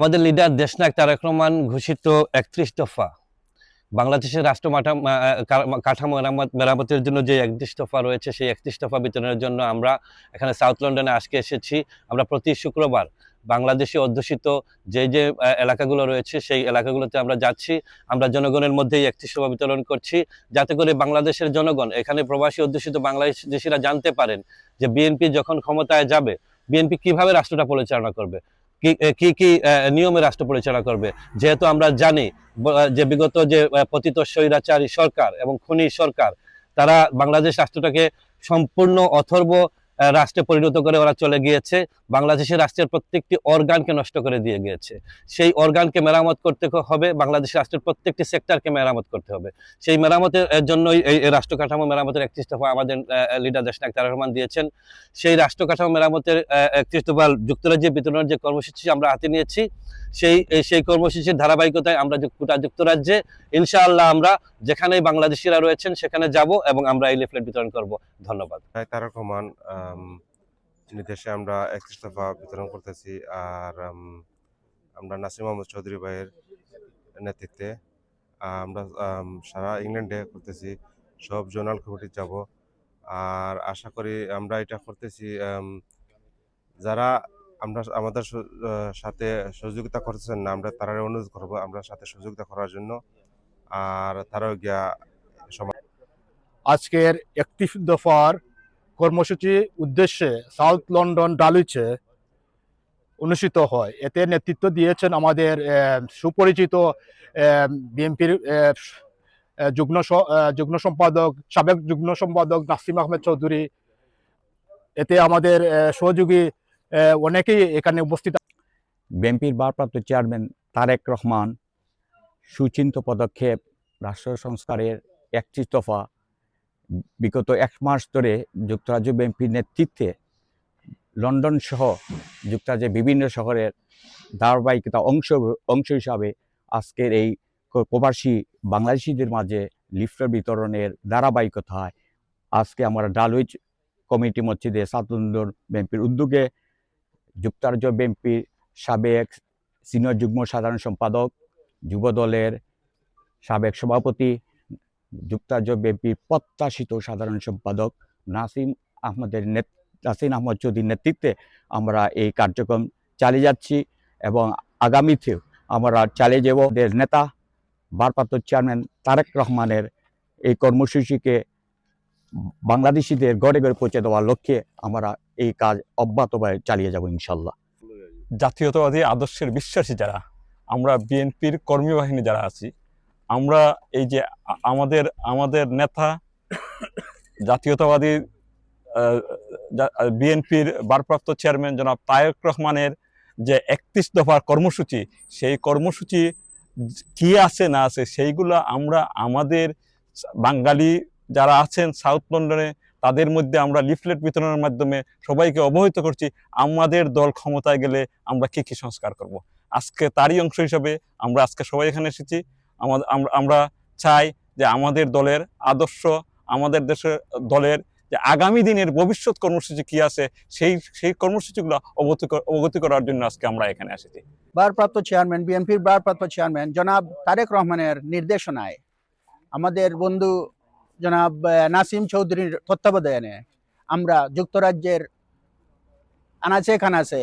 আমাদের লিডার দেশনায়ক তারেক রহমান ঘোষিত একত্রিশ দফা। বাংলাদেশের রাষ্ট্র কাঠামো মেরামতের জন্য যে একত্রিশ দফা রয়েছে, সেই একত্রিশ দফা বিতরণের জন্য আমরা এখানে সাউথ লন্ডনে আজকে এসেছি। আমরা প্রতি শুক্রবার বাংলাদেশি অধ্যুষিত যে যে এলাকাগুলো রয়েছে, সেই এলাকাগুলোতে আমরা যাচ্ছি। আমরা জনগণের মধ্যেই একত্রিশ দফা বিতরণ করছি। যাতে করে বাংলাদেশের জনগণ, এখানে প্রবাসী অধ্যুষিত বাংলাদেশিরা জানতে পারেন যে বিএনপি যখন ক্ষমতায় যাবে, বিএনপি কীভাবে রাষ্ট্রটা পরিচালনা করবে। কি কি নিয়মে রাষ্ট্র পরিচালনা করবে? যেহেতু আমরা জানি যে বিগত যে পতিত স্বৈরাচারী সরকার এবং খুনি সরকার, তারা বাংলাদেশ রাষ্ট্রটাকে সম্পূর্ণ অথর্ব রাষ্ট্রে পরিণত করে ওরা চলে গিয়েছে। বাংলাদেশের রাষ্ট্রের প্রত্যেকটি অর্গানকে নষ্ট করে দিয়ে গিয়েছে। সেই অর্গানকে মেরামত করতে হবে বাংলাদেশ রাষ্ট্রের প্রত্যেকটি সেক্টরকে মেরামত করতে হবে। সেই মেরামতের জন্যই এই রাষ্ট্র কাঠামো মেরামতের একত্রিশ দফা আমাদের লিডার দেশনায়ক তারেক রহমান দিয়েছেন। সেই রাষ্ট্র কাঠামো মেরামতের একত্রিশ দফা যুক্তরাজ্যে বিতরণের যে কর্মসূচি আমরা হাতে নিয়েছি সেই সেই কর্মসূচির ধারাবাহিকতায় আমরা গোটা যুক্তরাজ্যে, ইনশাআল্লাহ আমরা যেখানেই বাংলাদেশিরা রয়েছেন সেখানে যাব এবং আমরা এই লিফলেট বিতরণ করব। ধন্যবাদ। তারেক রহমান নির্দেশে আমরা একত্রিশ দফা বিতরণ করতেছি আর আমরা নাসির মোহাম্মদ চৌধুরী ভাইয়ের নেতৃত্বে আমরা সারা ইংল্যান্ডে করতেছি, সব জোনাল কমিটি যাব। আর আশা করি আমরা এটা করতেছি যারা আমরা আমাদের সাথে সহযোগিতা করতেছেন না আমরা তারা অনুরোধ করব আমরা সাথে সহযোগিতা করার জন্য। আর তারাও গিয়া আজকের একত্রিশ দফার কর্মসূচি উদ্দেশ্যে সাউথ লন্ডন ডালুইচে অনুষ্ঠিত হয়। এতে নেতৃত্ব দিয়েছেন আমাদের সুপরিচিত বিএনপির আহ, যুগ্ম সম্পাদক সাবেক যুগ্ম সম্পাদক নাসিম আহমেদ চৌধুরী। এতে আমাদের সহযোগী অনেকেই এখানে উপস্থিত বিএনপির ভারপ্রাপ্ত চেয়ারম্যান তারেক রহমান সুচিন্ত পদক্ষেপ রাষ্ট্র সংস্কারের একত্রিশ দফা বিগত এক মাস ধরে যুক্তরাজ্য বিএনপির নেতৃত্বে লন্ডন সহ যুক্তরাজ্যের বিভিন্ন শহরের ধারাবাহিকতা অংশ অংশ হিসাবে আজকের এই প্রবাসী বাংলাদেশিদের মাঝে লিফটের বিতরণের ধারাবাহিকতায় আজকে আমরা ডালউইচ কমিটি মসজিদে সাত লন্ডন বিএনপির উদ্যোগে যুক্তরাজ্য বিএনপির সাবেক সিনিয়র যুগ্ম সাধারণ সম্পাদক যুব দলের সাবেক সভাপতি, যুক্তরাজ্য বিএনপির প্রত্যাশিত সাধারণ সম্পাদক নাসিম আহমদের নেত নাসিম আহমদ চৌধুরীর নেতৃত্বে আমরা এই কার্যক্রম চালিয়ে যাচ্ছি এবং আগামীতেও আমরা চালিয়ে যাব। আমাদের নেতা, ভারপ্রাপ্ত চেয়ারম্যান তারেক রহমানের এই কর্মসূচিকে বাংলাদেশিদের গড়ে গড়ে পৌঁছে দেওয়ার লক্ষ্যে আমরা এই কাজ অব্যাহতভাবে চালিয়ে যাব ইনশাল্লাহ জাতীয়তাবাদী আদর্শের বিশ্বাসী যারা, আমরা বিএনপির কর্মী বাহিনী যারা আছি, আমরা এই যে আমাদের আমাদের নেতা জাতীয়তাবাদী বিএনপির ভারপ্রাপ্ত চেয়ারম্যান জনাব তায়েক রহমানের যে একত্রিশ দফার কর্মসূচি, সেই কর্মসূচি কি আছে না আছে সেইগুলো আমরা আমাদের বাঙালি যারা আছেন সাউথ লন্ডনে, তাদের মধ্যে আমরা লিফলেট বিতরণের মাধ্যমে সবাইকে অবহিত করছি, আমাদের দল ক্ষমতায় গেলে আমরা কি কি সংস্কার করব। আজকে তারই অংশ হিসাবে আমরা আজকে সবাই এখানে এসেছি আমাদের আমরা- চাই যে আমাদের দলের আদর্শ, আমাদের দেশের দলের যে আগামী দিনের ভবিষ্যৎ কর্মসূচি কি আছে, সেই সেই কর্মসূচিগুলো অবগত অবগতি করার জন্য আজকে আমরা এখানে এসেছি ভারপ্রাপ্ত চেয়ারম্যান, বিএনপির ভারপ্রাপ্ত চেয়ারম্যান জনাব তারেক রহমানের নির্দেশনায় আমাদের বন্ধু জনাব নাসিম চৌধুরীর তত্ত্বাবধানে আমরা যুক্তরাজ্যের আনাচে খানাচে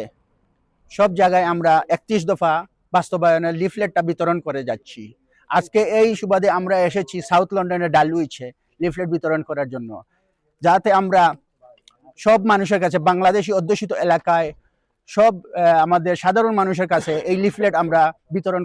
সব জায়গায় আমরা একত্রিশ দফা বাস্তবায়নের লিফলেটটা বিতরণ করে যাচ্ছি। আজকে এই সুবাদে আমরা এসেছি সাউথ লন্ডনের ডালউইচে লিফলেট বিতরণ করার জন্য। যাতে আমরা সব মানুষের কাছে, বাংলাদেশি অধ্যুষিত এলাকায় সব আমাদের সাধারণ মানুষের কাছে এই লিফলেট আমরা বিতরণ